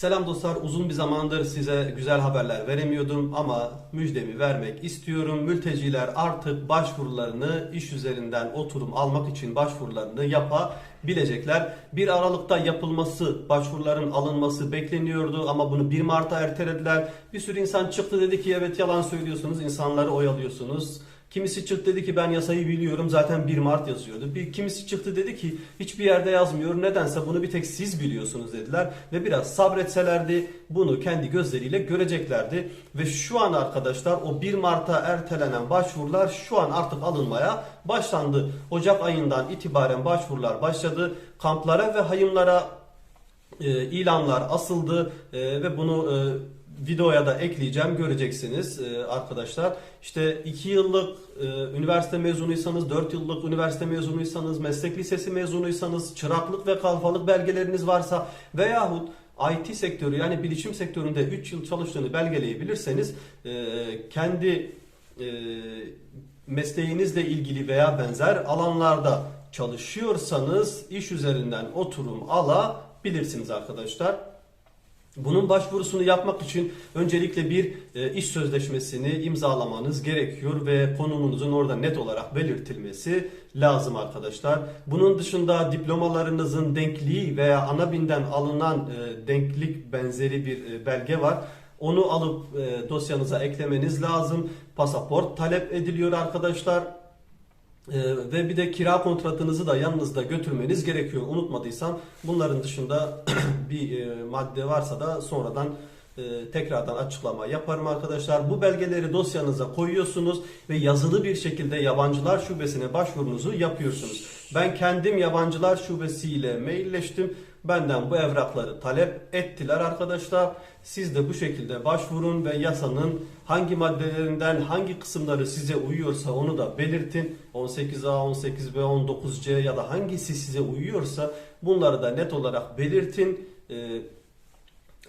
Selam dostlar, uzun bir zamandır size güzel haberler veremiyordum ama müjdemi vermek istiyorum. Mülteciler artık başvurularını iş üzerinden oturum almak için başvurularını yapabilecekler. 1 Aralık'ta yapılması, başvuruların alınması bekleniyordu ama bunu 1 Mart'a ertelediler. Bir sürü insan çıktı dedi ki evet yalan söylüyorsunuz, insanları oyalıyorsunuz. Kimisi çıktı dedi ki ben yasayı biliyorum zaten 1 Mart yazıyordu. Bir kimisi çıktı dedi ki hiçbir yerde yazmıyor. Nedense bunu bir tek siz biliyorsunuz dediler ve biraz sabretselerdi bunu kendi gözleriyle göreceklerdi ve şu an arkadaşlar o 1 Mart'a ertelenen başvurular şu an artık alınmaya başlandı. Ocak ayından itibaren başvurular başladı. Kamplara ve hayımlara e, ilanlar asıldı e, ve bunu e, videoya da ekleyeceğim göreceksiniz e, arkadaşlar. İşte 2 yıllık e, üniversite mezunuysanız, 4 yıllık üniversite mezunuysanız, meslek lisesi mezunuysanız, çıraklık ve kalfalık belgeleriniz varsa veyahut IT sektörü yani bilişim sektöründe 3 yıl çalıştığını belgeleyebilirseniz e, kendi mesleğinizle ilgili veya benzer alanlarda çalışıyorsanız iş üzerinden oturum alabilirsiniz arkadaşlar. Bunun başvurusunu yapmak için öncelikle bir e, iş sözleşmesini imzalamanız gerekiyor ve konumunuzun orada net olarak belirtilmesi lazım arkadaşlar. Bunun dışında diplomalarınızın denkliği veya ana binden alınan e, denklik benzeri bir e, belge var. Onu alıp dosyanıza eklemeniz lazım. Pasaport talep ediliyor arkadaşlar. Ee, ve bir de kira kontratınızı da yanınızda götürmeniz gerekiyor. Unutmadıysam bunların dışında bir e, madde varsa da sonradan e, tekrardan açıklama yaparım arkadaşlar. Bu belgeleri dosyanıza koyuyorsunuz ve yazılı bir şekilde yabancılar şubesine başvurunuzu yapıyorsunuz. Ben kendim yabancılar şubesiyle mailleştim. Benden bu evrakları talep ettiler arkadaşlar. Siz de bu şekilde başvurun ve yasanın hangi maddelerinden hangi kısımları size uyuyorsa onu da belirtin. 18A, 18B, 19C ya da hangisi size uyuyorsa bunları da net olarak belirtin. Ee,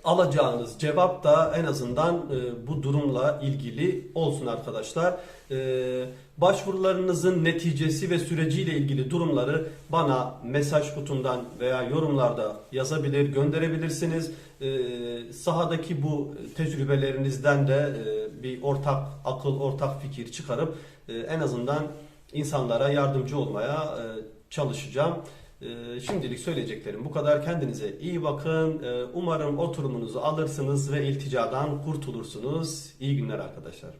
alacağınız cevap da en azından e, bu durumla ilgili olsun arkadaşlar. E, başvurularınızın neticesi ve süreciyle ilgili durumları bana mesaj kutumdan veya yorumlarda yazabilir, gönderebilirsiniz. E, sahadaki bu tecrübelerinizden de e, bir ortak akıl, ortak fikir çıkarıp e, en azından insanlara yardımcı olmaya e, çalışacağım. Ee, Şimdilik söyleyeceklerim bu kadar. Kendinize iyi bakın. Ee, Umarım oturumunuzu alırsınız ve ilticadan kurtulursunuz. İyi günler arkadaşlar.